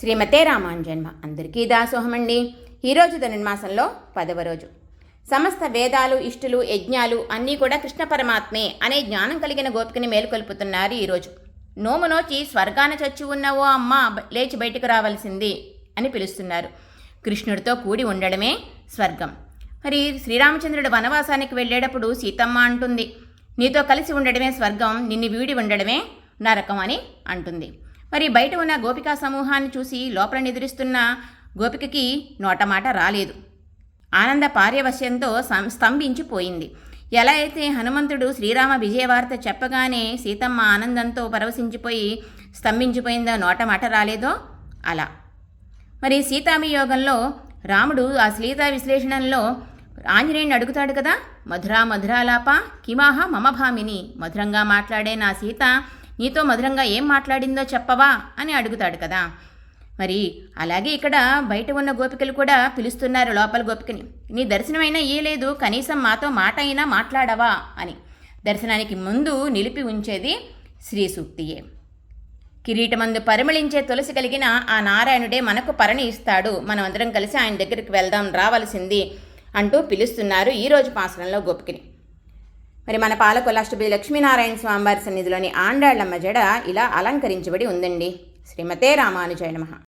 శ్రీమతే రామాంజన్మ అందరికీ దాసోహమండి. ఈరోజు ధనుర్మాసంలో పదవ రోజు. సమస్త వేదాలు ఇష్టులు యజ్ఞాలు అన్నీ కూడా కృష్ణ పరమాత్మే అనే జ్ఞానం కలిగిన గోపికని మేలుకొల్పుతున్నారు ఈరోజు నోము నోచి స్వర్గాన చచ్చి ఉన్న ఓ అమ్మ లేచి బయటకు రావాల్సింది అని పిలుస్తున్నారు. కృష్ణుడితో కూడి ఉండడమే స్వర్గం. మరి శ్రీరామచంద్రుడు వనవాసానికి వెళ్ళేటప్పుడు సీతమ్మ అంటుంది నీతో కలిసి ఉండడమే స్వర్గం నిన్ను వీడి ఉండడమే నరకం అని అంటుంది. మరి బయట ఉన్న గోపికా సమూహాన్ని చూసి లోపల నిద్రిస్తున్న గోపికకి నోటమాట రాలేదు. ఆనంద పార్యవశ్యంతో సం- స్తంభించిపోయింది. ఎలా అయితే హనుమంతుడు శ్రీరామ విజయవార్త చెప్పగానే సీతమ్మ ఆనందంతో పరవశించిపోయి స్తంభించిపోయిందో నోటమాట రాలేదో? అలా. మరి సీతాభియోగంలో రాముడు ఆ సీతా విశ్లేషణలో ఆంజనేయుని అడుగుతాడు కదా? మధురా మధురాలాప కిమాహ మమ భామిని మధురంగా మాట్లాడే నా సీత నీతో మధురంగా ఏం మాట్లాడిందో చెప్పవా అని అడుగుతాడు కదా. మరి అలాగే ఇక్కడ బయట ఉన్న గోపికలు కూడా పిలుస్తున్నారు లోపల గోపికని. నీ దర్శనమైనా ఇయ్యలేదు కనీసం మాతో మాట అయినా మాట్లాడవా అని. దర్శనానికి ముందు నిలిపి ఉంచేది శ్రీ సూక్తియే. కిరీటమందు పరిమళించే తులసి కలిగిన ఆ నారాయణుడే మనకు పరణి ఇస్తాడు. మనమందరం కలిసి ఆయన దగ్గరికి వెళ్దాం రావాల్సింది అంటూ పిలుస్తున్నారు ఈరోజు పాసనంలో గోపికని. మరి మన పాలకొలాష్టపతి లక్ష్మీనారాయణ స్వామివారి సన్నిధిలోని ఆండాళ్ళమ్మ జడ ఇలా అలంకరించబడి ఉందండి. శ్రీమతే రామానుజయ నమ.